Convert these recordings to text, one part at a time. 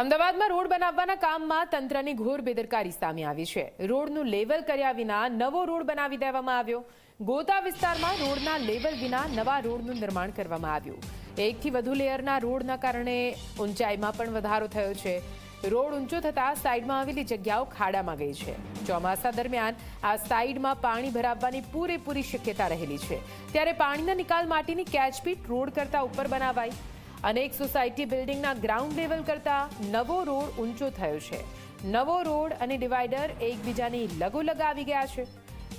અમદાવાદમાં રોડ બનાવવાના કામમાં તંત્રની ઘોર બેદરકારી સામે આવી છે. રોડનું લેવલ કર્યા વિના નવો રોડ બનાવી દેવામાં આવ્યો. ગોતા વિસ્તારમાં રોડના લેવલ વિના નવા રોડનું નિર્માણ કરવામાં આવ્યું. એકથી વધુ લેયરના રોડના કારણે ઊંચાઈમાં પણ વધારો થયો છે. રોડ ઊંચો થતાં સાઈડમાં આવેલી જગ્યાઓ ખાડામાં ગઈ છે. ચોમાસા દરમિયાન આ સાઈડમાં પાણી ભરાવવાની પૂરેપૂરી શક્યતા રહેલી છે. ત્યારે પાણીના નિકાલ માટેની કેચપીટ રોડ કરતા ઉપર બનાવાઈ. અનેક સોસાયટી બિલ્ડિંગના ગ્રાઉન્ડ લેવલ કરતા નવો રોડ ઊંચો થયો છે. નવો રોડ અને ડિવાઈડર એકબીજાની લગોલગ આવી ગયા છે.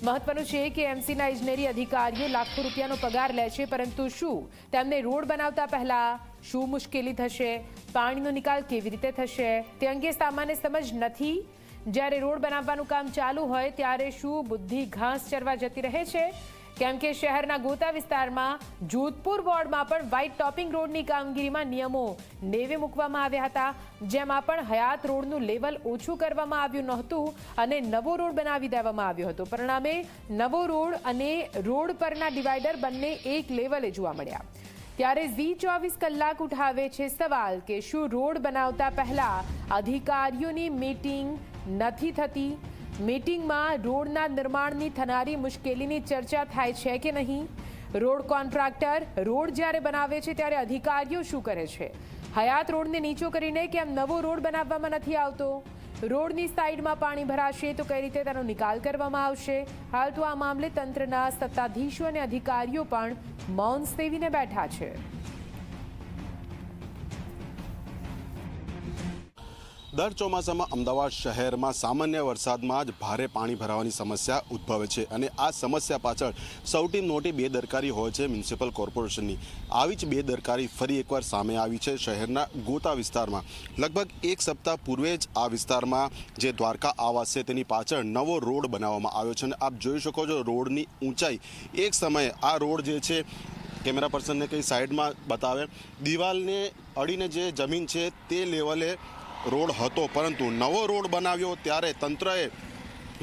મહત્વનું છે કે એમસીના ઇજનેરી અધિકારીઓ લાખો રૂપિયાનો પગાર લે છે, પરંતુ શું? તેમને રોડ બનાવતા પહેલા શું મુશ્કેલી થશે? પાણીનો નિકાલ કેવી રીતે થશે? તે અંગે સામાન્ય સમજ નથી. જ્યારે રોડ બનાવવાનું કામ ચાલુ હોય, ત્યારે શું બુદ્ધિ ઘાસ ચરવા જતી રહે છે? કેમ કે શહેરના ગોતા વિસ્તારમાં જોધપુર વોર્ડમાં પણ વ્હાઇટ ટોપિંગ રોડની કામગીરીમાં નિયમો નેવે મૂકવામાં આવ્યા હતા. જેમાં પણ હયાત રોડનું લેવલ ઓછું કરવામાં આવ્યું નહોતું અને નવો રોડ બનાવી દેવામાં આવ્યો હતો. પરિણામે નવો રોડ અને રોડ પરના ડિવાઈડર બંને એક લેવલે જોવા મળ્યા. ત્યારે ઝી ચોવીસ કલાક ઉઠાવે છે સવાલ કે શું રોડ બનાવતા પહેલા અધિકારીઓની મીટિંગ નથી થતી? મીટિંગમાં રોડના નિર્માણની થનારી મુશ્કેલીની ચર્ચા થાય છે કે નહીં? રોડ કોન્ટ્રાક્ટર રોડ જ્યારે બનાવે છે ત્યારે અધિકારીઓ શું કરે છે? હયાત રોડને નીચો કરીને કેમ નવો રોડ બનાવવામાં નથી આવતો? રોડની સાઈડમાં પાણી ભરાશે તો કઈ રીતે તેનો નિકાલ કરવામાં આવશે? હાલ તો આ મામલે તંત્રના સત્તાધીશો અને અધિકારીઓ પણ મૌન સેવીને બેઠા છે. દર ચોમાસામાં અમદાવાદ શહેરમાં સામાન્ય વરસાદમાં જ ભારે પાણી ભરાવાની સમસ્યા ઉદ્ભવે છે અને આ સમસ્યા પાછળ સૌથી મોટી બેદરકારી હોય છે મ્યુનિસિપલ કોર્પોરેશનની. આવી જ બેદરકારી ફરી એકવાર સામે આવી છે શહેરના ગોતા વિસ્તારમાં. લગભગ એક સપ્તાહ પૂર્વે જ આ વિસ્તારમાં જે દ્વારકા આવાસ છે તેની પાછળ નવો રોડ બનાવવામાં આવ્યો છે અને આપ જોઈ શકો છો રોડની ઊંચાઈ. એક સમયે આ રોડ જે છે, કેમેરા પર્સનને કંઈ સાઈડમાં બતાવે. દિવાલને અડીને જે જમીન છે તે લેવલે રોડ હતો, પરંતુ નવો રોડ બનાવ્યો ત્યારે તંત્રએ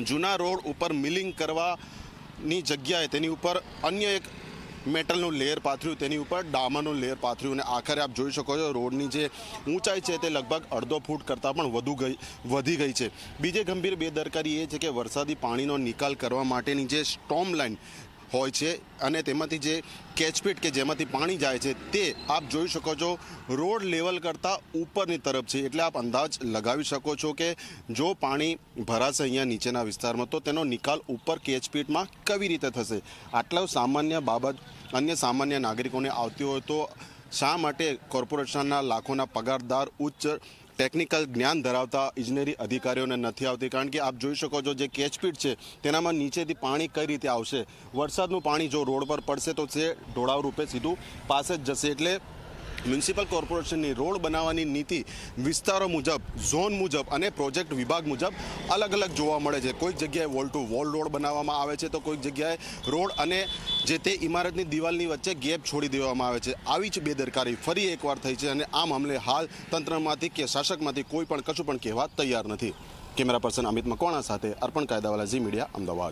જૂના રોડ ઉપર મિલિંગ કરવાની જગ્યાએ તેની ઉપર અન્ય એક મેટલનું લેયર પાથર્યું, તેની ઉપર ડામરનું લેયર પાથર્યું અને આખરે આપ જોઈ શકો છો રોડની જે ઊંચાઈ છે તે લગભગ અડધો ફૂટ કરતાં પણ વધુ ગઈ, વધી ગઈ છે. બીજી ગંભીર બેદરકારી એ છે કે વરસાદી પાણીનો નિકાલ કરવા માટેની જે સ્ટોમ લાઇન હોય છે અને તેમાંથી જે કેચપીટ કે જેમાંથી પાણી જાય છે તે આપ જોઈ શકો છો રોડ લેવલ કરતાં ઉપરની તરફ છે. એટલે આપ અંદાજ લગાવી શકો છો કે જો પાણી ભરાશે અહીંયા નીચેના વિસ્તારમાં, તો તેનો નિકાલ ઉપર કેચપીટમાં કેવી રીતે થશે? આટલા સામાન્ય બાબત, અન્ય સામાન્ય નાગરિકોને આવતી હોય તો શા માટે કોર્પોરેશનના લાખોના પગારદાર ઉચ્ચ ટેકનિકલ જ્ઞાન ધરાવતા ઇજનેરી અધિકારીઓને નથી આવતી. કારણ કે આપ જોઈ શકો છો જે કેચપીટ છે, તેનામાં નીચેથી પાણી કઈ રીતે આવશે? વરસાદનું પાણી જો રોડ પર પડશે તો તે ઢોળાવ રૂપે સીધું પાસે જ જશે. એટલે મ્યુનિસિપલ કોર્પોરેશનની રોડ બનાવવાની નીતિ વિસ્તારો મુજબ, ઝોન મુજબ અને પ્રોજેક્ટ વિભાગ મુજબ અલગ અલગ જોવા મળે છે. કોઈક જગ્યાએ વોલ ટુ વોલ રોડ બનાવવામાં આવે છે તો કોઈક જગ્યાએ રોડ અને જે તે ઇમારતની દિવાલની વચ્ચે ગેપ છોડી દેવામાં આવે છે. આવી જ બેદરકારી ફરી એકવાર થઈ છે અને આ મામલે હાલ તંત્રમાંથી કે શાસકમાંથી કોઈ પણ કશું પણ કહેવા તૈયાર નથી. કેમેરા પર્સન અમિત મકવાણા સાથે અર્પણ કાયદાવાલા ઝી મીડિયા, અમદાવાદ.